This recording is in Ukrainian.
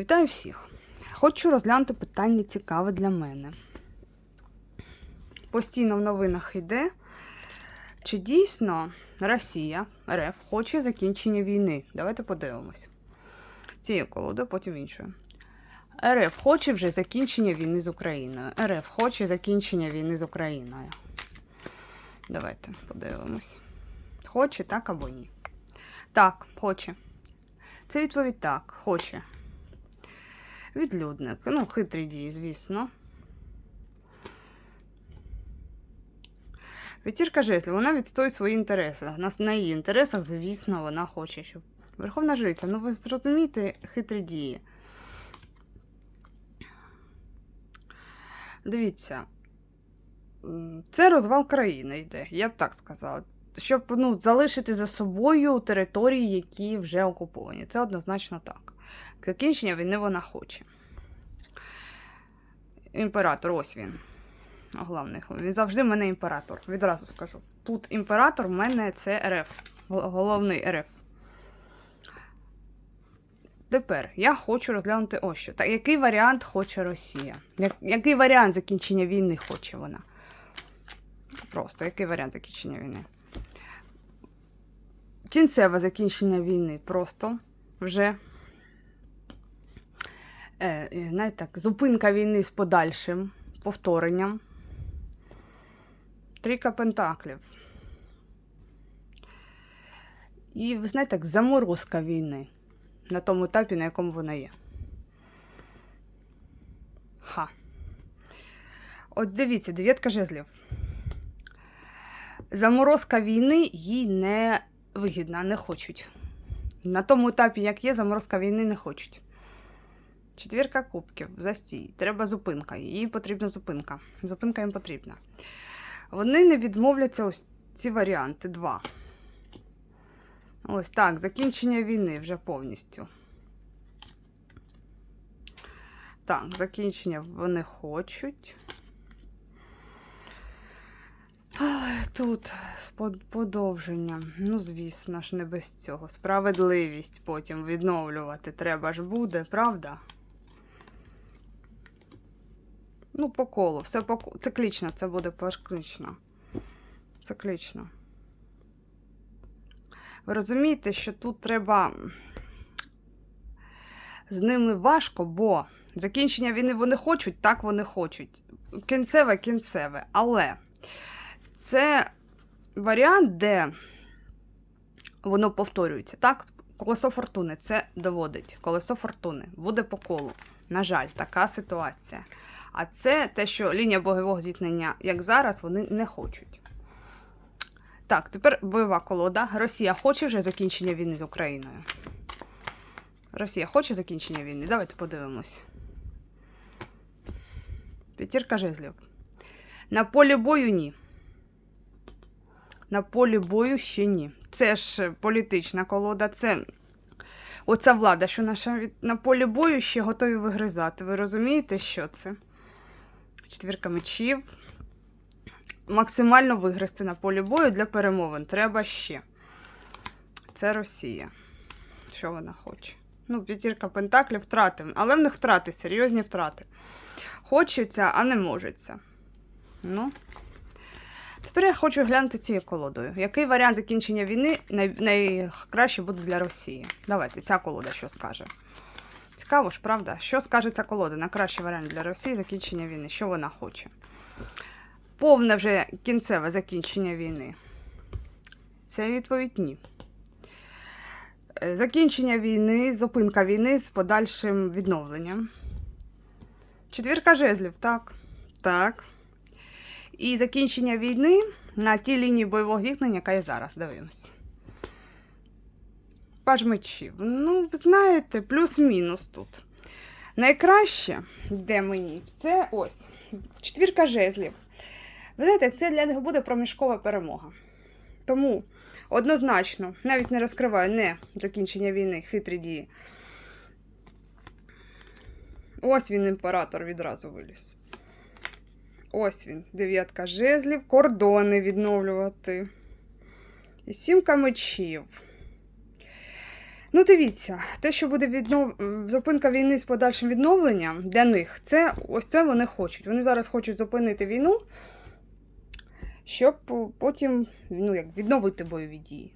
Вітаю всіх! Хочу розглянути питання цікаве для мене. Постійно в новинах йде, чи дійсно Росія, РФ, хоче закінчення війни. Давайте подивимось. Цією колодою, потім іншою. РФ хоче вже закінчення війни з Україною. РФ хоче закінчення війни з Україною. Давайте подивимось. Хоче, так або ні. Так, хоче. Це відповідь так, хоче. Відлюдник. Ну, хитрі дії, звісно. П'ятірка жезлів, вона відстоює свої інтереси. На, на її інтересах, звісно, вона хоче, щоб. Верховна жриця, ну ви зрозумієте хитрі дії. Дивіться, це розвал країни йде, я б так сказала. Щоб ну, залишити за собою території, які вже окуповані. Це однозначно так. Закінчення війни вона хоче. Імператор, ось він. Головний. Він завжди в мене імператор. Відразу скажу. Тут імператор в мене це РФ. Головний РФ. Тепер я хочу розглянути ось що. Так, який варіант хоче Росія? Який варіант закінчення війни хоче вона? Просто який варіант закінчення війни? Кінцеве закінчення війни просто вже. Е, е, так, зупинка війни з подальшим повторенням. Трійка пентаклів. І, ви знаєте, так, заморозка війни на тому етапі, на якому вона є. Ха. От дивіться, дев'ятка жезлів. Заморозка війни їй не вигідна, не хочуть. На тому етапі, як є, заморозка війни не хочуть. Четвірка кубків, застій. Треба зупинка. Їй потрібна зупинка. Зупинка їм потрібна. Вони не відмовляться ось ці варіанти. Два. Ось так, закінчення війни вже повністю. Так, закінчення вони хочуть. Але тут подовження. Ну, звісно ж, не без цього. Справедливість потім відновлювати треба ж буде, правда? Ну, по колу. Все по ко- циклічно, це буде циклічно. Циклічно. Ви розумієте, що тут треба. З ними важко, бо закінчення війни вони хочуть, так вони хочуть. Кінцеве, кінцеве. Але це варіант, де воно повторюється. Так, колесо фортуни це доводить. Колесо фортуни буде по колу. На жаль, така ситуація. А це те, що лінія бойового зіткнення, як зараз, вони не хочуть. Так, тепер бойова колода. Росія хоче вже закінчення війни з Україною. Росія хоче закінчення війни? Давайте подивимось. П'ятірка жезлів. На полі бою ні. На полі бою ще ні. Це ж політична колода, це оця влада, що наша на полі бою ще готові вигризати. Ви розумієте, що це? Четвірка мечів. Максимально вигризти на полі бою для перемовин. Треба ще. Це Росія. Що вона хоче? Ну, п'ятірка пентаклів втрати. Але в них втрати, серйозні втрати. Хочеться, а не можеться. Ну. Тепер я хочу глянути цією колодою. Який варіант закінчення війни най... найкраще буде для Росії? Давайте, ця колода що скаже. Цікаво ж, правда? Що скаже ця колода? На кращий варіант для Росії закінчення війни. Що вона хоче? Повне вже кінцеве закінчення війни. Це відповідь ні. Е, Закінчення війни, зупинка війни з подальшим відновленням. Четвірка жезлів, так. Так. І закінчення війни на тій лінії бойового зіткнення, яка є зараз. Дивимось. Паж мечів. Ну, ви знаєте, плюс-мінус тут. Найкраще, де мені, це ось. Четвірка жезлів. Ви знаєте, це для них буде проміжкова перемога. Тому однозначно, навіть не розкриваю не закінчення війни, хитрі дії. Ось він, імператор, відразу виліз. Ось він, дев'ятка жезлів, кордони відновлювати. І сімка мечів. Ну, дивіться, те, що буде віднов... зупинка війни з подальшим відновленням для них, це ось це вони хочуть. Вони зараз хочуть зупинити війну, щоб е, потім ну, як, відновити бойові дії.